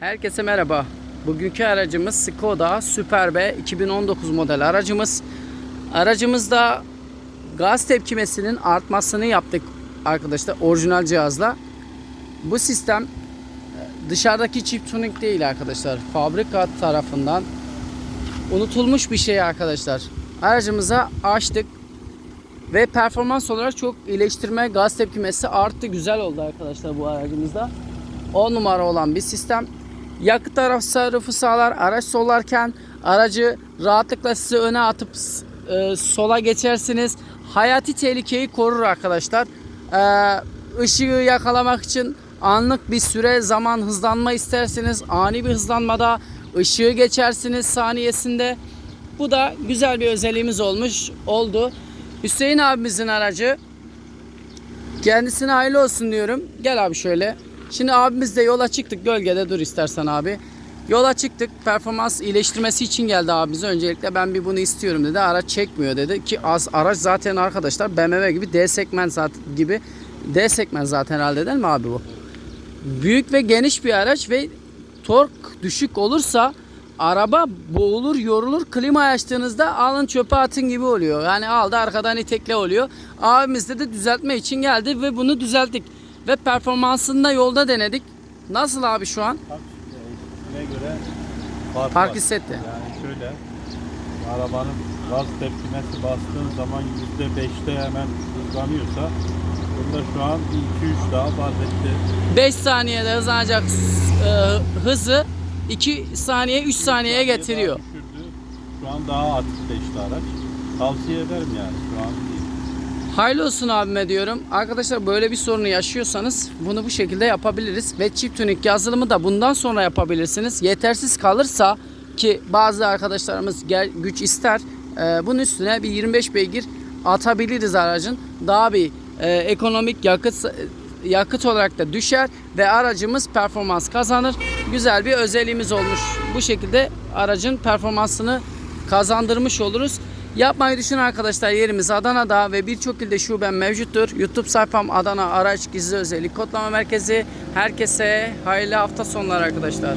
Herkese merhaba. Bugünkü aracımız Skoda Superb 2019 model aracımız. Aracımızda gaz tepkimesinin artmasını yaptık arkadaşlar orijinal cihazla. Bu sistem e, dışarıdaki çift tuning değil arkadaşlar. Fabrika tarafından unutulmuş bir şey arkadaşlar. Aracımıza açtık ve performans olarak çok iyileştirme gaz tepkimesi arttı. Güzel oldu arkadaşlar bu aracımızda. 10 numara olan bir sistem. Yakıt tasarrufu sağlar. Araç solarken aracı rahatlıkla sizi öne atıp e, sola geçersiniz. Hayati tehlikeyi korur arkadaşlar. E, ışığı yakalamak için anlık bir süre zaman hızlanma isterseniz ani bir hızlanmada ışığı geçersiniz saniyesinde. Bu da güzel bir özelliğimiz olmuş oldu. Hüseyin abimizin aracı. Kendisine hayırlı olsun diyorum. Gel abi şöyle. Şimdi abimiz de yola çıktık. Gölgede dur istersen abi. Yola çıktık. Performans iyileştirmesi için geldi abimiz. Öncelikle ben bir bunu istiyorum dedi. Araç çekmiyor dedi. Ki az araç zaten arkadaşlar BMW gibi D segment zaten gibi D segment zaten herhalde değil mi abi bu? Büyük ve geniş bir araç ve tork düşük olursa araba boğulur, yorulur. Klima açtığınızda alın çöpe atın gibi oluyor. Yani aldı arkadan itekle oluyor. Abimiz de, düzeltme için geldi ve bunu düzelttik. Ve performansını da yolda denedik. Nasıl abi şu an? Park ne göre fark, Fark var. hissetti. Yani şöyle arabanın gaz tepkimesi bastığın zaman yüzde beşte hemen hızlanıyorsa bunda şu an 2-3 daha fark etti. 5 saniyede hızlanacak e, hızı 2 saniye 3 saniyeye Daha getiriyor. düşürdü. Şu an daha aktifleşti araç. Tavsiye ederim yani şu an değil. Hayırlı olsun abime diyorum. Arkadaşlar böyle bir sorunu yaşıyorsanız bunu bu şekilde yapabiliriz. Ve çift tunik yazılımı da bundan sonra yapabilirsiniz. Yetersiz kalırsa ki bazı arkadaşlarımız güç ister. e, bunun üstüne bir 25 beygir atabiliriz aracın. Daha bir e, ekonomik yakıt yakıt olarak da düşer ve aracımız performans kazanır. Güzel bir özelliğimiz olmuş. Bu şekilde aracın performansını kazandırmış oluruz. Yapmayı düşünün arkadaşlar yerimiz Adana'da ve birçok ilde şubem mevcuttur. YouTube sayfam Adana Araç Gizli Özellik Kodlama Merkezi. Herkese hayırlı hafta sonları arkadaşlar.